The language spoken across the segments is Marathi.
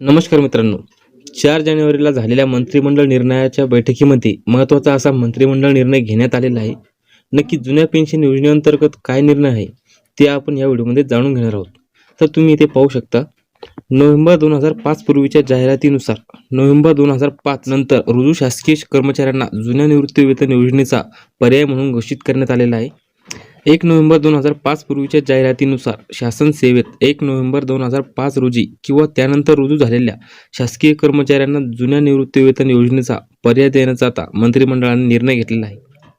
नमस्कार मित्रांनो. चार जानेवारीला झालेल्या मंत्रिमंडळ निर्णयाच्या बैठकीमध्ये महत्त्वाचा असा मंत्रिमंडळ निर्णय घेण्यात आलेला आहे. नक्की जुन्या पेन्शन योजनेअंतर्गत काय निर्णय आहे ते आपण या व्हिडिओमध्ये जाणून घेणार आहोत. तर तुम्ही इथे पाहू शकता नोव्हेंबर दोन हजार पाच पूर्वीच्या जाहिरातीनुसार नोव्हेंबर दोन हजार पाच नंतर रुजू शासकीय कर्मचाऱ्यांना जुन्या निवृत्ती वेतन योजनेचा पर्याय म्हणून घोषित करण्यात आलेला आहे. एक नोव्हेंबर दोन हजार पाच पूर्वीच्या जाहिरातीनुसार शासन सेवेत एक नोव्हेंबर दोन हजार पाच रोजी किंवा त्यानंतर रुजू झालेल्या शासकीय कर्मचाऱ्यांना जुन्या निवृत्तीवेतन योजनेचा पर्याय देण्याचा आता मंत्रिमंडळाने निर्णय घेतलेला आहे.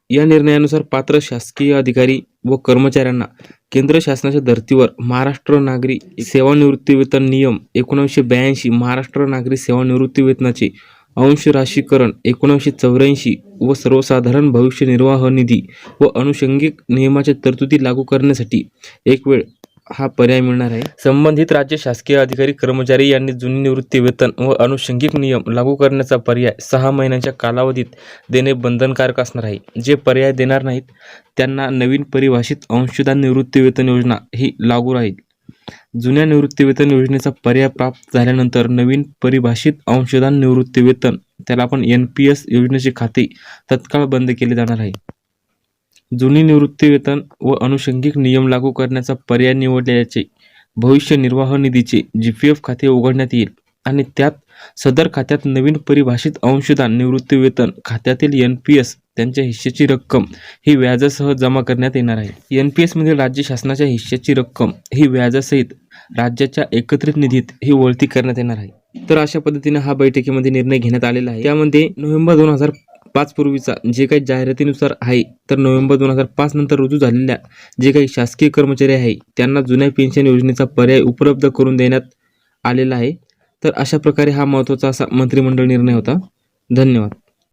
या निर्णयानुसार पात्र शासकीय अधिकारी व कर्मचाऱ्यांना केंद्र शासनाच्या धर्तीवर महाराष्ट्र नागरी सेवानिवृत्ती वेतन नियम एकोणीसशे ब्याऐंशी महाराष्ट्र नागरी सेवानिवृत्ती वेतनाचे अंश राशीकरण एकोणीसशे चौऱ्याऐंशी व सर्वसाधारण भविष्य निर्वाह निधी व अनुषंगिक नियमाच्या तरतुदी लागू करण्यासाठी एक वेळ हा पर्याय मिळणार आहे. संबंधित राज्य शासकीय अधिकारी कर्मचारी यांनी जुनी निवृत्ती वेतन व अनुषंगिक नियम लागू करण्याचा पर्याय सहा महिन्यांच्या कालावधीत देणे बंधनकारक असणार आहे. जे पर्याय देणार नाहीत त्यांना नवीन परिभाषित अंशदान निवृत्ती वेतन योजना ही लागू राहील. जुन्या निवृत्तीवेतन योजनेचा पर्याय प्राप्त झाल्यानंतर नवीन परिभाषित अंशदान निवृत्तीवेतन त्याला आपण एन पी एस योजनेचे खाते तत्काळ बंद केले जाणार आहे. जुनी निवृत्तीवेतन व अनुषंगिक नियम लागू करण्याचा पर्याय निवडल्याचे भविष्य निर्वाह निधीचे जी पी एफ खाते उघडण्यात येईल आणि त्यात सदर खात्यात नवीन परिभाषित अंशदान निवृत्ती वेतन खात्यातील एन पी एस त्यांच्या हिश्श्याची रक्कम ही व्याजासह जमा करण्यात येणार आहे. एन पी एसमधील राज्य शासनाच्या हिश्श्याची रक्कम ही व्याजासहित राज्याच्या एकत्रित निधीत ही वळती करण्यात येणार आहे. तर अशा पद्धतीने हा बैठकीमध्ये निर्णय घेण्यात आलेला आहे. त्यामध्ये नोव्हेंबर दोन हजार पाच पूर्वीचा जे काही जाहिरातीनुसार आहे तर नोव्हेंबर दोन हजार पाच नंतर रुजू झालेल्या जे काही शासकीय कर्मचारी आहे त्यांना जुन्या पेन्शन योजनेचा पर्याय उपलब्ध करून देण्यात आलेला आहे. तर अशा प्रकारे हा महत्त्वाचा असा मंत्रिमंडळ निर्णय होता. धन्यवाद.